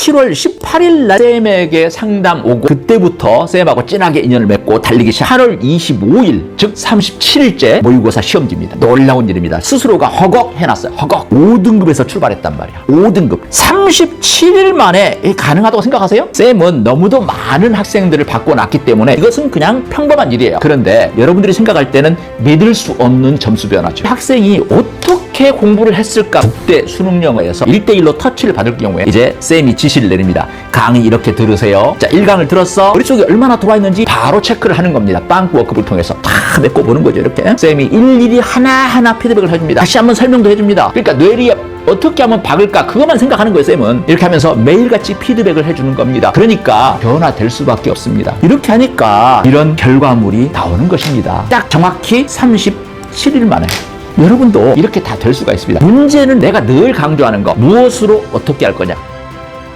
7월 18일 날 쌤에게 상담 오고 그때부터 쌤하고 진하게 인연을 맺고 달리기 시작. 8월 25일 즉 37일째 모의고사 시험지입니다. 놀라운 일입니다. 스스로가 허걱 해놨어요. 허걱. 5등급에서 출발했단 말이야. 5등급. 37일 만에 이 가능하다고 생각하세요? 쌤은 너무도 많은 학생들을 바꿔놨기 때문에 이것은 그냥 평범한 일이에요. 그런데 여러분들이 생각할 때는 믿을 수 없는 점수 변화죠. 학생이 어떻게 공부를 했을까? 국대 수능 영어에서 1대1로 터치를 받을 경우에 이제 쌤이 지시를 내립니다. 강의 이렇게 들으세요. 자 1강을 들었어. 머릿속에 얼마나 들어와 있는지 바로 체크를 하는 겁니다. 빵꾸 워크북을 통해서 다 메꿔 보는 거죠 이렇게. 쌤이 일일이 하나하나 피드백을 해줍니다. 다시 한번 설명도 해줍니다. 그러니까 뇌리에 어떻게 하면 박을까? 그것만 생각하는 거예요 쌤은. 이렇게 하면서 매일같이 피드백을 해주는 겁니다. 그러니까 변화될 수밖에 없습니다. 이렇게 하니까 이런 결과물이 나오는 것입니다. 딱 정확히 37일 만에 여러분도 이렇게 다 될 수가 있습니다. 문제는 내가 늘 강조하는 거 무엇으로 어떻게 할 거냐